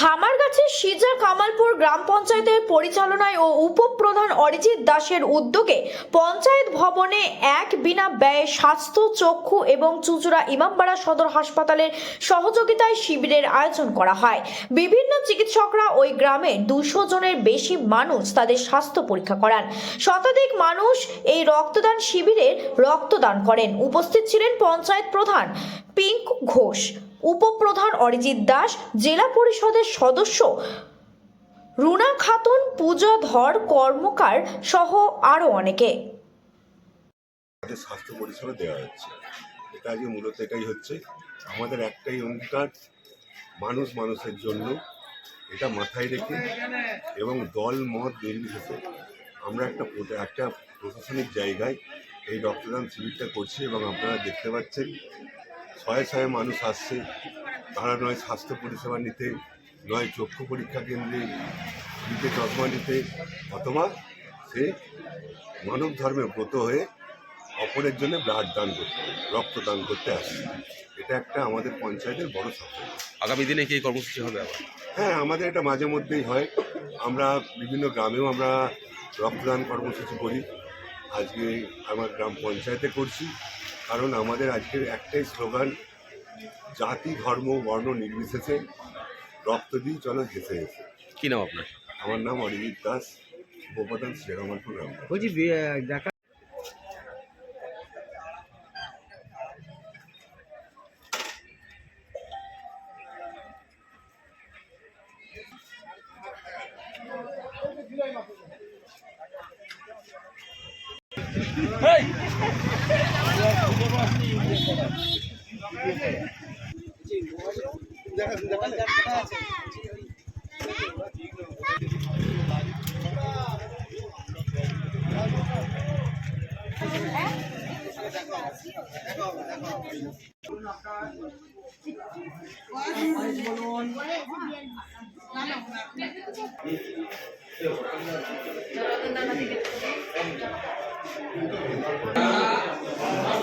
খামারগাছি সিজা কামালপুর গ্রাম পঞ্চায়েতের পরিচালনায় ও উপপ্রধান অরিজিৎ দাসের উদ্যোগে পঞ্চায়েত ভবনে এক বিনা ব্যয়ে স্বাস্থ্য, চক্ষু এবং চুচুড়া ইমামবাড়া সদর হাসপাতালের সহযোগিতায় শিবিরের আয়োজন করা হয়। বিভিন্ন চিকিৎসকরা ওই গ্রামে দুশো জনের বেশি মানুষ তাদের স্বাস্থ্য পরীক্ষা করান। শতাধিক মানুষ এই রক্তদান শিবিরের রক্তদান করেন। উপস্থিত ছিলেন পঞ্চায়েত প্রধান পিঙ্কু ঘোষ, উপপ্রধান অরিজিৎ দাস, জেলা পরিষদের সদস্য রুনা খাতুন, পূজা ধর, কর্মকার সহ আরও অনেকে। স্বাস্থ্য পরিষেবা দেওয়া হচ্ছে। এটা আজকে মূলত এটাই হচ্ছে। আমাদের একটাই অঙ্গীকার, মানুষ মানুষের জন্য। এটা মাথায় রেখে এবং দল, মত নির্বিশেষে আমরা একটা একটা প্রশাসনিক জায়গায় এই রক্তদান শিবিরটা করছি এবং আপনারা দেখতে পাচ্ছেন শয়ে শয়ে মানুষ আসছে। তারা নয় স্বাস্থ্য পরিষেবা নিতে নয় চক্ষু পরীক্ষা কেন্দ্রে নিতে চশমা নিতে অথবা সে মানব ধর্মে ব্রত হয়ে অপরের জন্য ব্লাড দান করতে রক্তদান করতে আসে এটা একটা আমাদের পঞ্চায়েতের বড় সফল আগামী দিনে কি কর্মসূচি হবে আবার? হ্যাঁ আমাদের এটা মাঝে মধ্যেই হয়। আমরা বিভিন্ন গ্রামেও আমরা রক্তদান কর্মসূচি করি। আজকে আমার গ্রাম পঞ্চায়েতে করছি। কারণ আমাদের আজকের একটাই স্লোগান জাতি ধর্ম বর্ণ নির্বিশেষে রক্ত দিয়ে চলো হেসে হেসে। কি নাম আপনার? আমার নাম অরিজিৎ দাস উপপ্রধান শ্রীরামপুর গ্রাম বলছি দেখা Hey! বলুন